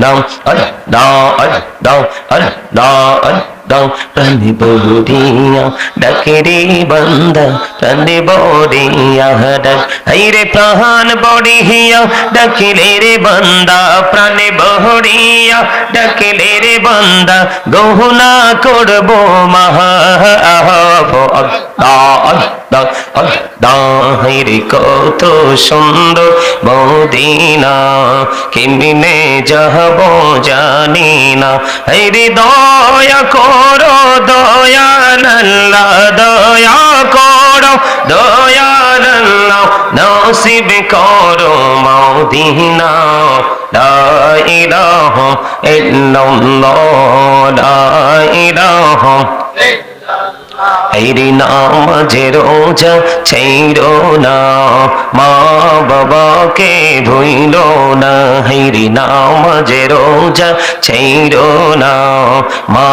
দাও দাও দাও দাও দাও প্রাণে বড়িয়া ডাকে রে বান্দা প্রাণে বড়িয়া ডাক হাইরে প্রাণ বড়িয়া ডাকিলে রে বান্দা প্রাণে বড়িয়া ডাকিলে রে বান্দা গহনা করব মহা দাহির কত সুন্দর বদিনা কেমনে যাব জানি না। হেরি দয়া করো, দয়া নল্লা, দয়া করো, দয়া নল্লা, নসিব করো মদিনা। لا إله إلا الله لا إله হেরি নামাজে রোজা ছেড়ো না, মা বাবাকে ভুইল না। হেরি নামাজে রোজা ছেড়ো না, মা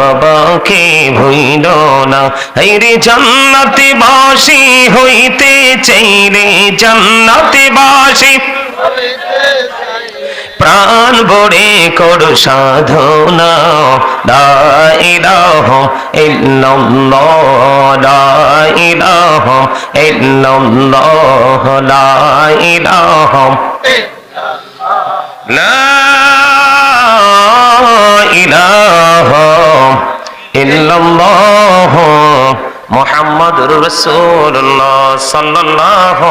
বাবাকে ভুইল না। হেরি জান্নাতে বাসি হইতে চাইলে জান্নাতে বাসি প্রাণ ভরে কর সাধনা। দাইলাহ ইল্লাল্লাহ দাইলাহ ইল্লাল্লাহ দাইলাহ লা ইলাহা ইল্লাল্লাহ, মুহাম্মাদুর রাসূলুল্লাহ সাল্লাল্লাহু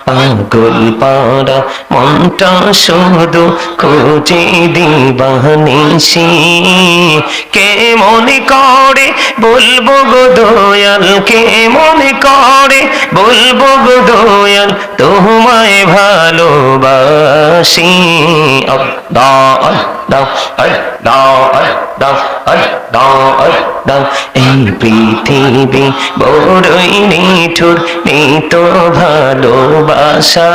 পাগল পাড়া, মনটা শুধু খুঁজে দিবানিসি কে মনে করে বলব গো দয়াল? কে মনে করে বলব গো দয়াল? তোমায় ভালোবাসি। দাও, আরে দাও আরে দাও আরে দাও আরে দাও। এই পৃথিবী বড়ই নিঠুর, নিত ভালোবাসা।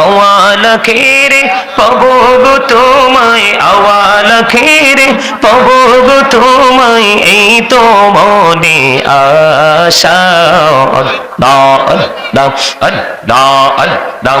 আওয়ালা খেরে পাবো গো তোমায় আওয়ালা খেরে পাবো গো তোমায়, এই তো মনে আশা। দাও দাও দাও দাও দাও।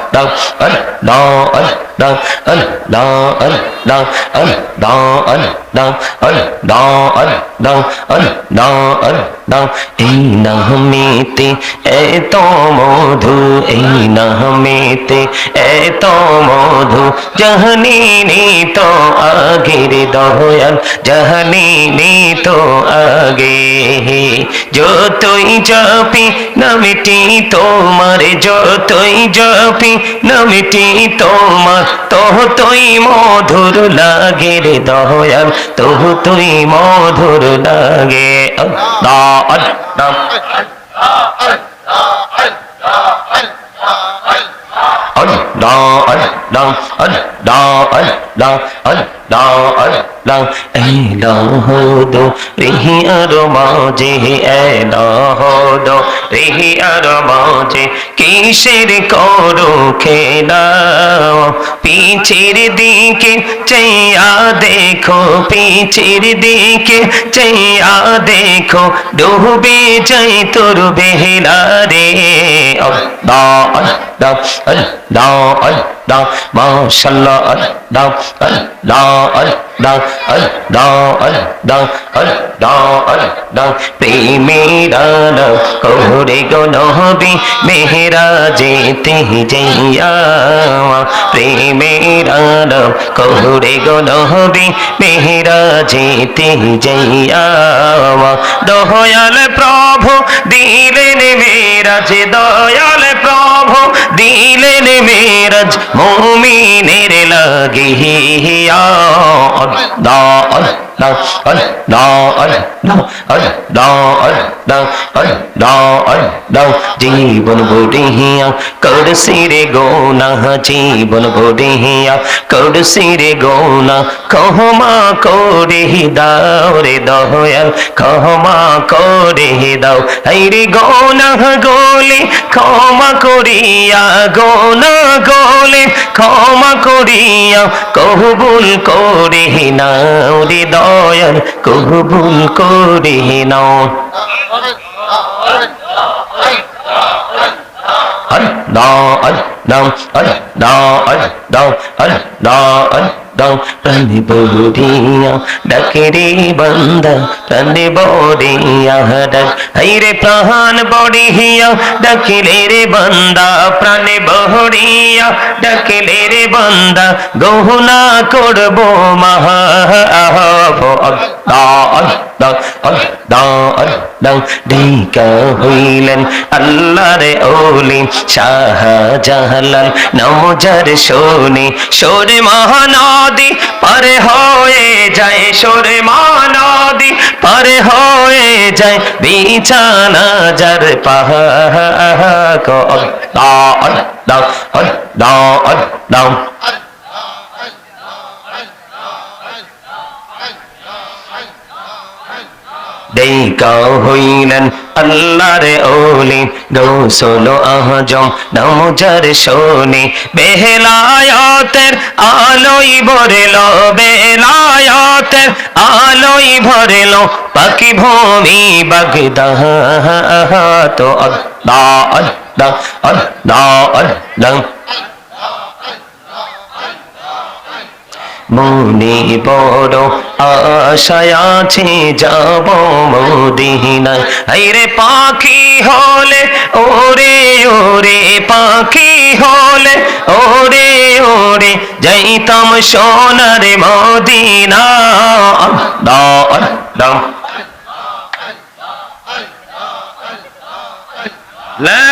আল্লাহ আল্লাহ আল্লাহ আল্লাহ আল্লাহ আল্লাহ আল্লাহ আল্লাহ আল্লাহ আল্লাহ আল্লাহ আল্লাহ এই নামেতে এত মধু এই নামেতে এত মধু জাহানি তো আগের দয়াল জাহানি তো আগে যতই জপি নামটি তোমার যতই জপি নামটি তোমার তহ তুই মধুর লাগে রে দয়াল তহ তুই মধুর লাগে। এলো হো দো রিহি আর মাঝে এলো দো রেহে আর বাজে কিসের করো খেলা পিছের দিকে চেয়া দেখো পিছের দিকে চেয়া দেখো ডুবে যাই তোর বেহেলা রে দা দা দা দা মাশাল্লাহ দা দা দা দা দা দা দা প্রেমের কোরে গো নহবি মেহরা যেতে যাইয়া প্রেমের কোরে গো নহবি মেহরা যেতে যাইয়া দয়াল প্রভু দিলেন মেরাজ, দয়াল প্রভু দিলেন মেরাজ, মুমিনের লাগিয়া দাও, আরে দাও আরে দাও আরে দাও আরে দাও আরে দাও আরে দাও। জীবন ভোটে হিয়া করছি রে গোনা, জীবন ভোটে হিয়া করছি রে গোনা ক্ষমা করে দাও রে দয়াল ক্ষমা করে দাও। এই রে গোনা গোলে, ক্ষমা করিয়া, গোনা গোলে, ক্ষমা করিয়া, কবুল করে নাও রে দয়াল। কবুল করে নাও Allah, Allah, Allah, Allah, Allah, Allah, প্রাণে বড়িয়া ডাকে রে বান্দা প্রাণে বড়িয়া ডাক। হাইরে প্রাণ বড়িয়া ডাকিলে রে বান্দা প্রাণে বড়িয়া ডাকিলে রে বান্দা গহনা করব মহা আল্লাহ ডেকা হইলেন আল্লাহর ওলি শাহজাহালাল নমজার শোনে সোরে মহানদী পারে হয়ে যায় সোরে মহানদী পারে হয়ে যায় বিছানা যার পাহা কো আল্লাহ আল্লাহ আল্লাহ দেখা হইলেন আল্লাহর ওলি গৌসল আহজম, নমজার শোনে। বেহলায়তের আলোই ভরেল বেলায়তের আলোই ভরেল, পাখি ভূমি বাগদাহ তো আল্লাহ আল্লাহ আল্লাহ আল্লাহ। মনে বড় আশায় আছে যাব মদিনায়। হাইরে পাখি হলে, ওরে ওরে পাখি হলে, ওরে ওরে যাইতাম সোনার মদিনা। আল্লাহ আল্লাহ لا